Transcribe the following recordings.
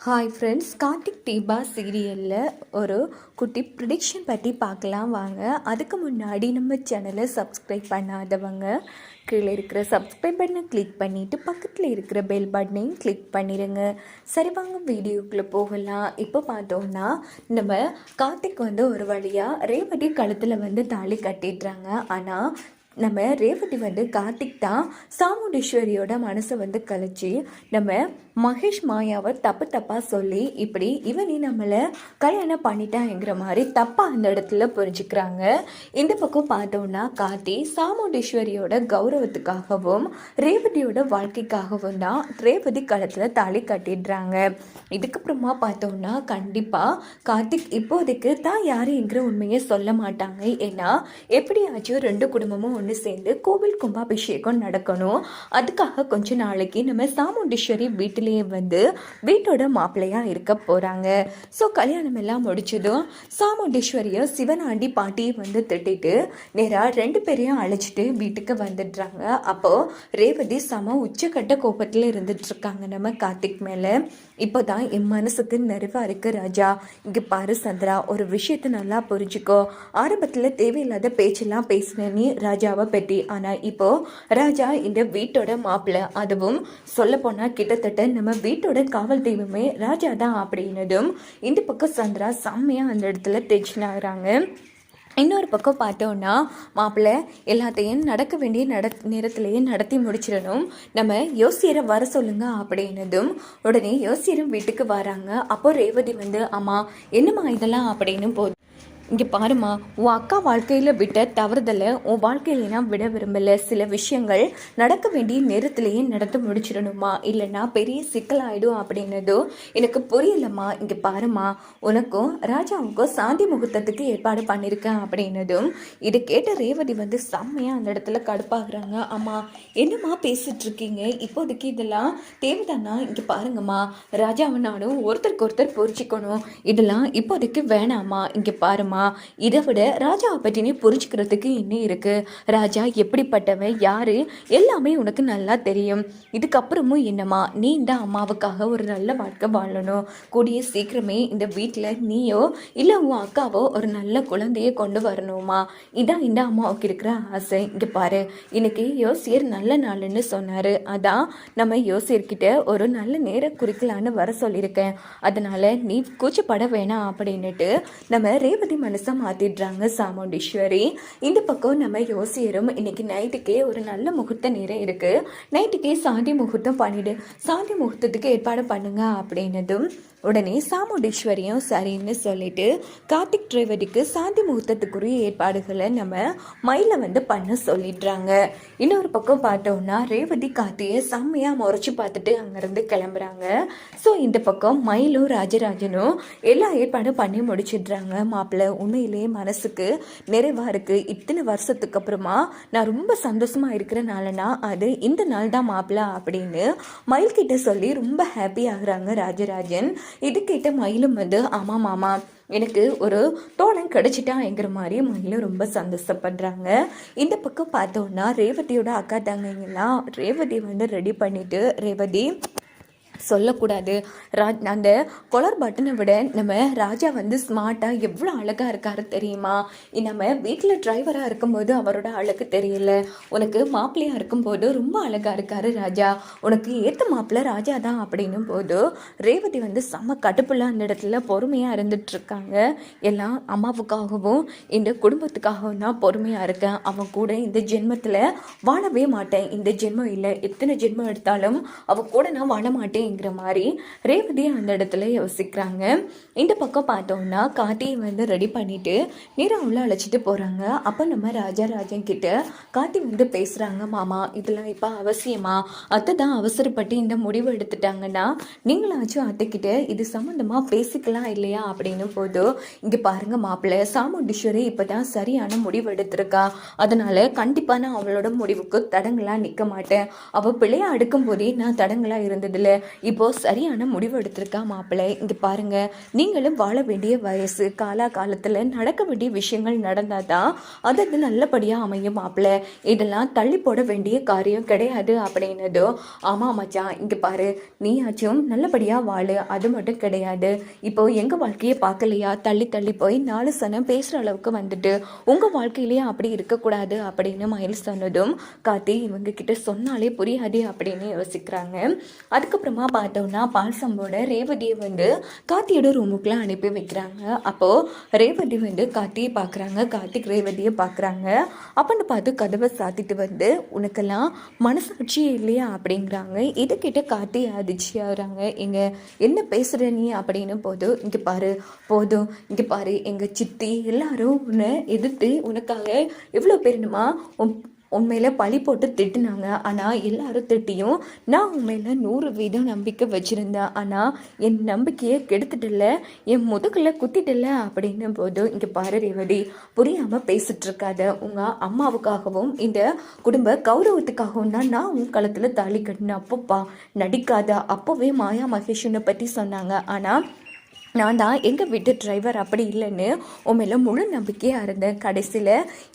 Hi friends Karthik Deepa சீரியலில் ஒரு குட்டி ப்ரிடிக்ஷன் பற்றி பார்க்கலாம் வாங்க. அதுக்கு முன்னாடி நம்ம சேனலை சப்ஸ்கிரைப் பண்ணாதவங்க கீழே இருக்கிற சப்ஸ்கிரைப் பட்டனை கிளிக் பண்ணிவிட்டு பக்கத்தில் இருக்கிற பெல் பட்டனையும் கிளிக் பண்ணிடுங்க சரி வாங்க வீடியோக்குள்ளே போகலாம். இப்போ பார்த்தோம்னா நம்ம கார்த்திக் வந்து ஒரு வழியாக ரேவதி கழுத்தில் வந்து தாலி கட்டிடுறாங்க. ஆனால் நம்ம ரேவதி வந்து கார்த்திக் தான் சாமுண்டீஸ்வரியோட மனசை வந்து கழிச்சு நம்ம மகேஷ் மாயாவை தப்பு தப்பாக சொல்லி இப்படி இவனே நம்மளை கல்யாணம் பண்ணிட்டாங்கிற மாதிரி தப்பாக அந்த இடத்துல புரிஞ்சுக்கிறாங்க. இந்த பக்கம் பார்த்தோம்னா கார்த்தி சாமுண்டீஸ்வரியோட கௌரவத்துக்காகவும் ரேவதியோட வாழ்க்கைக்காகவும் தான் ரேவதி களத்தில் தாலி கட்டிடுறாங்க. இதுக்கப்புறமா பார்த்தோம்னா கண்டிப்பாக கார்த்திக் இப்போதைக்கு தான் யாருங்கிற உண்மையை சொல்ல மாட்டாங்க. ஏன்னா எப்படியாச்சும் ரெண்டு குடும்பமும் ஒன்று சேர்ந்து கோவில் கும்பாபிஷேகம் நடக்கணும். அதுக்காக கொஞ்ச நாளைக்கு நம்ம சாமுண்டீஸ்வரி வீட்டிலேயே வந்து வீட்டோட மாப்பிள்ளையாக இருக்க போகிறாங்க ஸோ கல்யாணம் எல்லாம் முடிச்சதும் சாமுண்டீஸ்வரியை சிவனாண்டி பாட்டியை வந்து திட்டிட்டு நேராக ரெண்டு பேரையும் அழைச்சிட்டு வீட்டுக்கு வந்துடுறாங்க. அப்போது ரேவதி சம உச்சக்கட்ட கோபத்தில் இருந்துட்டு இருக்காங்க நம்ம கார்த்திக் மேலே. இப்போ தான் என் மனசுக்கு நிறைவாக இருக்கு ராஜா. இங்கே பாரு சந்திரா ஒரு விஷயத்தை நல்லா புரிஞ்சுக்கோ. ஆரம்பத்தில் தேவையில்லாத பேச்செல்லாம் பேசின நீ ராஜாவை பற்றி. ஆனால் இப்போது ராஜா இந்த வீட்டோட மாப்பிள்ளை. அதுவும் சொல்லப்போனால் கிட்டத்தட்ட நம்ம வீட்டோட காவல் தெய்வமே ராஜா தான் அப்படின்னதும் இந்த பக்கம் சந்திரா செம்மையாக அந்த இடத்துல டென்ஷன் ஆகிறாங்க. இன்னொரு பக்கம் பார்த்தோன்னா மாப்பிள்ளை எல்லாத்தையும் நடக்க வேண்டிய நட நேரத்திலேயே நடத்தி முடிச்சிடணும். நம்ம யோசியரை வர சொல்லுங்க அப்படின்னதும் உடனே யோசியரும் வீட்டுக்கு வராங்க. அப்போ ரேவதி வந்து அம்மா என்னம்மா இதெல்லாம்? அப்படின்னு போதும் இங்கே பாருமா உன் அக்கா வாழ்க்கையில் விட்ட தவறுதலை உன் வாழ்க்கையில நான் விட விரும்பலை. சில விஷயங்கள் நடக்க வேண்டிய நேரத்திலேயே நடந்து முடிச்சிடணுமா இல்லைன்னா பெரிய சிக்கலாயிடும் அப்படின்னதும் எனக்கு புரியலம்மா. இங்கே பாருமா உனக்கும் ராஜாவுக்கும் சாந்தி முகூர்த்தத்துக்கு ஏற்பாடு பண்ணியிருக்கேன் அப்படின்னதும் இதை கேட்ட ரேவதி வந்து செம்மையாக அந்த இடத்துல கடுப்பாகிறாங்க. அம்மா என்னம்மா பேசிகிட்ருக்கீங்க இப்போதைக்கு இதெல்லாம் தேவைதானா? இங்கே பாருங்கம்மா ராஜாவும் நானும் ஒருத்தருக்கு ஒருத்தர் புரிஞ்சுக்கணும். இதெல்லாம் இப்போதைக்கு வேணாம்மா. இங்கே பாரும்மா இதை விட ராஜாவை பற்றினே புரிஞ்சுக்கிறதுக்கு என்ன இருக்கு? ராஜா எப்படிப்பட்டவன் யாரு? எல்லாமே உனக்கு நல்லா தெரியும். இதுக்கப்புறமும் என்னம்மா நீ இந்த அம்மாவுக்காக ஒரு நல்ல வாழ்க்கை வாழணும். கூடிய சீக்கிரமே இந்த வீட்டில் நீயோ இல்லை உன் அக்காவோ ஒரு நல்ல குழந்தைய கொண்டு வரணுமா? இதான் இந்த அம்மாவுக்கு இருக்கிற ஆசை. இங்கே பாரு இன்னைக்கு யோசியர் நல்ல நாள்னு சொன்னார். அதான் நம்ம யோசியர்கிட்ட ஒரு நல்ல நேர குறிக்கலான்னு வர சொல்லியிருக்கேன். அதனால் நீ கூச்சப்பட வேணாம் அப்படின்னுட்டு நம்ம ரேவதி மனசை மாற்றிடுறாங்க சாமுண்டீஸ்வரி. இந்த பக்கம் நம்ம யோசியரும் இன்னைக்கு நைட்டுக்கே ஒரு நல்ல முகூர்த்த நேரம் இருக்குது நைட்டுக்கே சாந்தி முகூர்த்தம் பண்ணிடு. சாந்தி முகூர்த்தத்துக்கு ஏற்பாடு பண்ணுங்க அப்படின்னதும் உடனே சாமுண்டீஸ்வரியும் சரின்னு சொல்லிட்டு கார்த்திக் ரேவதிக்கு சாந்தி முகூர்த்தத்துக்குரிய ஏற்பாடுகளை நம்ம மயில வந்து பண்ண சொல்லிடுறாங்க. இன்னொரு பக்கம் பார்த்தோம்னா ரேவதி கார்த்தியை செம்மையாக முறைச்சி பார்த்துட்டு அங்கேருந்து கிளம்புறாங்க. ஸோ இந்த பக்கம் மயிலும் ராஜராஜனும் எல்லா ஏற்பாடும் பண்ணி முடிச்சிடுறாங்க மாப்பிள்ளை. உண்மையிலேயே மனசுக்கு நிறைவாக இருக்குது இத்தனை வருஷத்துக்கு அப்புறமா நான் ரொம்ப சந்தோஷமாக இருக்கிறனாலனா அது இந்த நாள் தான் மாப்பிள்ள அப்படின்னு மயில்கிட்ட சொல்லி ரொம்ப ஹாப்பி ஆகுறாங்க ராஜராஜன். இது கேட்ட மயிலும் வந்து ஆமாம் மாமா எனக்கு ஒரு தோழன் கிடைச்சிட்டாங்கிற மாதிரி மயிலும் ரொம்ப சந்தோஷப்படுறாங்க. இந்த பக்கம் பார்த்தோன்னா ரேவதியோட அக்கா தங்கைங்கெல்லாம் ரேவதி வந்து ரெடி பண்ணிவிட்டு ரேவதி சொல்லக்கூடாது. ரா அந்த கொலர் பட்டனை விட நம்ம ராஜா வந்து ஸ்மார்ட்டாக எவ்வளோ அழகாக இருக்காரு தெரியுமா? நம்ம வீட்டில் டிரைவராக இருக்கும்போது அவரோட அழகு தெரியல. உனக்கு மாப்பிள்ளையாக இருக்கும்போது ரொம்ப அழகாக இருக்காரு ராஜா. உனக்கு ஏற்ற மாப்பிள்ளை ராஜா தான் அப்படின்னும் போது ரேவதி வந்து செம்ம கடுப்புல அந்த இடத்துல பொறுமையாக இருந்துட்டுருக்காங்க எல்லாம் அம்மாவுக்காகவும் இந்த குடும்பத்துக்காகவும் தான் பொறுமையாக இருக்கேன். அவன் கூட இந்த ஜென்மத்தில் வாழவே மாட்டேன். இந்த ஜென்மம் இல்லை. எத்தனை ஜென்மம் எடுத்தாலும் அவள் கூட நான் வாழ மாட்டேன். அப்படிங்கிற மாதிரி ரேவதி அந்த இடத்துல யோசிக்கிறாங்க. இந்த பக்கம் பார்த்தோம்னா காட்டியை வந்து ரெடி பண்ணிட்டு நேராக உள்ள அழைச்சிட்டு போகிறாங்க அப்போ நம்ம ராஜா ராஜன் கிட்ட காட்டி வந்து பேசுகிறாங்க மாமா இதெல்லாம் இப்போ அவசியமா? அத்தை தான் அவசரப்பட்டு இந்த முடிவு எடுத்துட்டாங்கன்னா நீங்களாச்சும் அத்தைக்கிட்ட இது சம்மந்தமாக பேசிக்கலாம் இல்லையா? அப்படின்னு போது இங்கே பாருங்க மாப்பிள்ளை சாமுண்டீஸ்வரி இப்போ தான் சரியான முடிவு எடுத்திருக்கா. அதனால கண்டிப்பாக நான் அவளோட முடிவுக்கு தடங்களாக நிற்க மாட்டேன். அவள் பிள்ளையை அடுக்கும் போதே நான் தடங்களாக இருந்ததில்ல. இப்போது சரியான முடிவு எடுத்திருக்கா மாப்பிள்ளை. இங்கே பாருங்கள் நீங்களும் வாழ வேண்டிய வயசு காலா காலத்தில் நடக்க வேண்டிய விஷயங்கள் நடந்தால் தான் அது அது நல்லபடியாக அமையும் மாப்பிள்ளை. இதெல்லாம் தள்ளி போட வேண்டிய காரியம் கிடையாது அப்படின்னதோ ஆமாம் மச்சான் இங்கே பாரு நீயாச்சும் நல்லபடியாக வாழு அது மட்டும் கிடையாது. இப்போ எங்கள் வாழ்க்கையை பார்க்கலையா? தள்ளி தள்ளி போய் நாலு சனம் பேசுகிற அளவுக்கு வந்துட்டு உங்கள் வாழ்க்கையிலேயே அப்படி இருக்கக்கூடாது அப்படின்னு மயில் சொன்னதும் காத்தி இவங்க கிட்ட சொன்னாலே புரியாது அப்படின்னு யோசிக்கிறாங்க. அதுக்கப்புறமா பார்த்தோம்னா பால்சம்போட ரேவதியை வந்து கார்த்தியோட ரூமுக்குலாம் அனுப்பி வைக்கிறாங்க. அப்போது ரேவதி வந்து கார்த்தியை பார்க்குறாங்க. கார்த்திக் ரேவதியை பார்க்குறாங்க. அப்படின்னு பார்த்து கதவை சாத்திட்டு வந்து உனக்கெல்லாம் மனசாட்சியே இல்லையா? அப்படிங்கிறாங்க. இதுக்கிட்ட கார்த்தி அதிர்ச்சியாகிறாங்க எங்க என்ன பேசுகிற நீ? அப்படின்னு போதும் இங்கே பாரு போதும். இங்கே பாரு எங்கள் சித்தி எல்லாரும் உன்னை எதிர்த்து உனக்காக எவ்வளோ பேருணுமா உன் உண்மையில் பழி போட்டு திட்டுனாங்க. ஆனால் எல்லாரும் திட்டியும் நான் உண்மையில் நூறு வீதம் நம்பிக்கை வச்சுருந்தேன். ஆனால் என் நம்பிக்கையை கெடுத்துட்டல என் முதுகில் குத்திட்டல அப்படின்னும் போது இங்கே பாரு ரேவடி புரியாமல் பேசிட்டு இருக்காத. உங்கள் அம்மாவுக்காகவும் இந்த குடும்ப கௌரவத்துக்காகவும் தான் நான் உன் களத்தில் தாலி கட்டினேன். அப்பப்பா நடிக்காத. அப்போவே மாயா மகேஷனை பற்றி சொன்னாங்க. ஆனால் நான் தான் எங்கள் வீட்டு டிரைவர் அப்படி இல்லைன்னு உன் மேலே முழு நம்பிக்கையாக இருந்தேன். கடைசியில்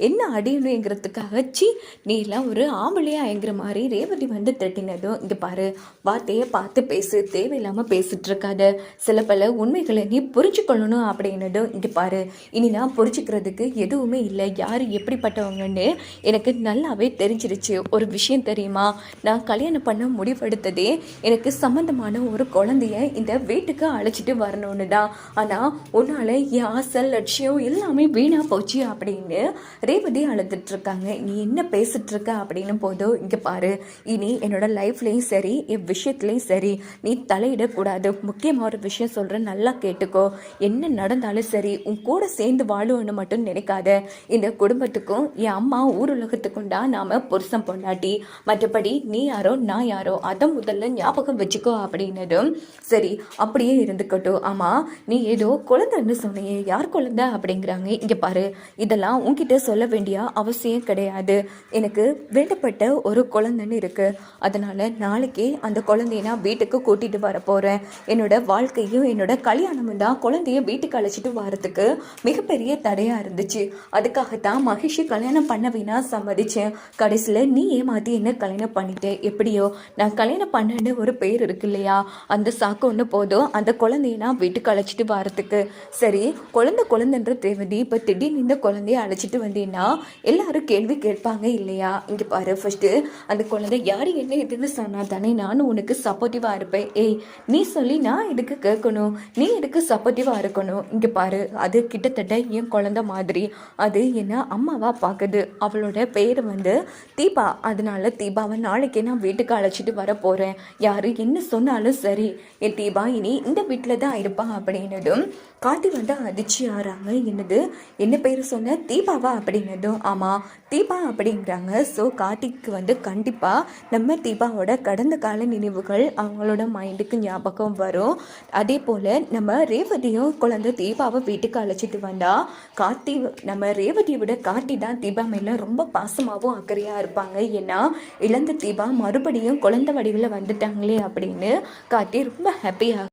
என்ன அடியணுங்கிறதுக்காக சி நீ எல்லாம் ஒரு ஆம்பளையாங்கிற மாதிரி ரேவதி வந்து திட்டினதும் இங்கே பாரு வார்த்தையை பார்த்து பேசு தேவையில்லாமல் பேசிகிட்ருக்காத சில பல உண்மைகளை நீ புரிஞ்சுக்கொள்ளணும் அப்படின்னதும் இங்கே பாரு இனி நான் புரிஞ்சுக்கிறதுக்கு எதுவுமே இல்லை. யார் எப்படிப்பட்டவங்கன்னு எனக்கு நல்லாவே தெரிஞ்சிருச்சு. ஒரு விஷயம் தெரியுமா? நான் கல்யாணம் பண்ண முடிவெடுத்ததே எனக்கு சம்மந்தமான ஒரு குழந்தைய இந்த வீட்டுக்கு அழைச்சிட்டு வரணும்னு. தான் ஆனால் உன்னால் என் ஆசை லட்சியம் எல்லாமே வீணாக போச்சு அப்படின்னு ரேவதி அழுதுட்ருக்காங்க. நீ என்ன பேசிட்டு அப்படின்னு போதும் இங்கே பாரு. இனி என்னோட லைஃப்லேயும் சரி என் விஷயத்துலேயும் சரி நீ தலையிடக்கூடாது. முக்கியமாக ஒரு விஷயம் சொல்கிறேன் நல்லா கேட்டுக்கோ. என்ன நடந்தாலும் சரி உன் கூட சேர்ந்து வாழும்னு மட்டும் நினைக்காத. இந்த குடும்பத்துக்கும் என் அம்மா ஊர் உலகத்துக்கும் தான் நாம் புருஷன் பொண்டாட்டி. மற்றபடி நீ யாரோ நான் யாரோ அதை முதல்ல ஞாபகம் வச்சுக்கோ அப்படின்னதும் சரி அப்படியே இருந்துக்கட்டும். ஆமாம் நீ ஏதோ குழந்தைன்னு சொன்னியே யார் குழந்தை அப்படிங்கிறாங்க. இங்கே பாரு இதெல்லாம் உன்கிட்ட சொல்ல வேண்டிய அவசியம் கிடையாது. எனக்கு வேண்டப்பட்ட ஒரு குழந்தைன்னு இருக்குது அதனால் நாளைக்கே அந்த குழந்தைய நான் வீட்டுக்கு கூட்டிகிட்டு வர போகிறேன் என்னோட வாழ்க்கையும் என்னோட கல்யாணமும் தான் குழந்தைய வீட்டுக்கு அழைச்சிட்டு வரதுக்கு மிகப்பெரிய தடையாக இருந்துச்சு. அதுக்காகத்தான் மகிஷி கல்யாணம் பண்ண வேணா சம்மதிச்சேன். கடைசியில் நீ ஏமாத்தி என்ன கல்யாணம் பண்ணிட்டேன் எப்படியோ? நான் கல்யாணம் பண்ணேன்னு ஒரு பேர் இருக்கு இல்லையா? அந்த சாக்கு ஒன்று போதும் அந்த குழந்தைய நான் வீட்டுக்கு அழைச்சிட்டு வரத்துக்கு. சரி குழந்தை குழந்தைன்ற தேவதி இப்போ திடீர்னு இந்த குழந்தைய அழைச்சிட்டு வந்தீங்கன்னா எல்லாரும் கேள்வி கேட்பாங்க இல்லையா? இங்கே பாரு ஃபஸ்ட்டு அந்த குழந்தை யார் என்ன எதுன்னு சொன்னா தானே நானும் உனக்கு சப்போர்ட்டிவாக இருப்பேன். ஏய் நீ சொல்லி நான் இதுக்கு கேட்கணும்? நீ இதுக்கு சப்போர்ட்டிவாக இருக்கணும்? இங்கே பாரு அது கிட்டத்தட்ட என் குழந்தை மாதிரி. அது என்ன அம்மாவா பார்க்குது அவளோட பேர் வந்து தீபா. அதனால தீபாவை நாளைக்கே நான் வீட்டுக்கு அழைச்சிட்டு வர போகிறேன் யார் என்ன சொன்னாலும் சரி. என் தீபா இனி இந்த வீட்டில் தான் இருப்பான் அப்படின்னதும் காட்டி வந்து அதிர்ச்சி ஆறாங்க. என்னது? என்ன பேர் சொன்ன? தீபாவா அப்படின்னதும் ஆமாம் தீபா அப்படிங்கிறாங்க ஸோ கார்த்திக்கு வந்து கண்டிப்பாக நம்ம தீபாவோட கடந்த கால நினைவுகள் அவங்களோட மைண்டுக்கு ஞாபகம் வரும். அதே போல் நம்ம ரேவதியும் குழந்தை தீபாவை வீட்டுக்கு அழைச்சிட்டு வந்தால் கார்த்தி நம்ம ரேவதியை விட கார்த்தி தான் தீபா மேலே ரொம்ப பாசமாகவும் அக்கறையாக இருப்பாங்க. ஏன்னா இழந்த தீபா மறுபடியும் குழந்தை வடிவில் வந்துட்டாங்களே அப்படின்னு கார்த்தி ரொம்ப ஹாப்பியாக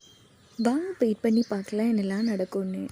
வாங்க வெயிட் பண்ணி பார்க்கலாம் என்னெல்லாம் நடக்கும்னு.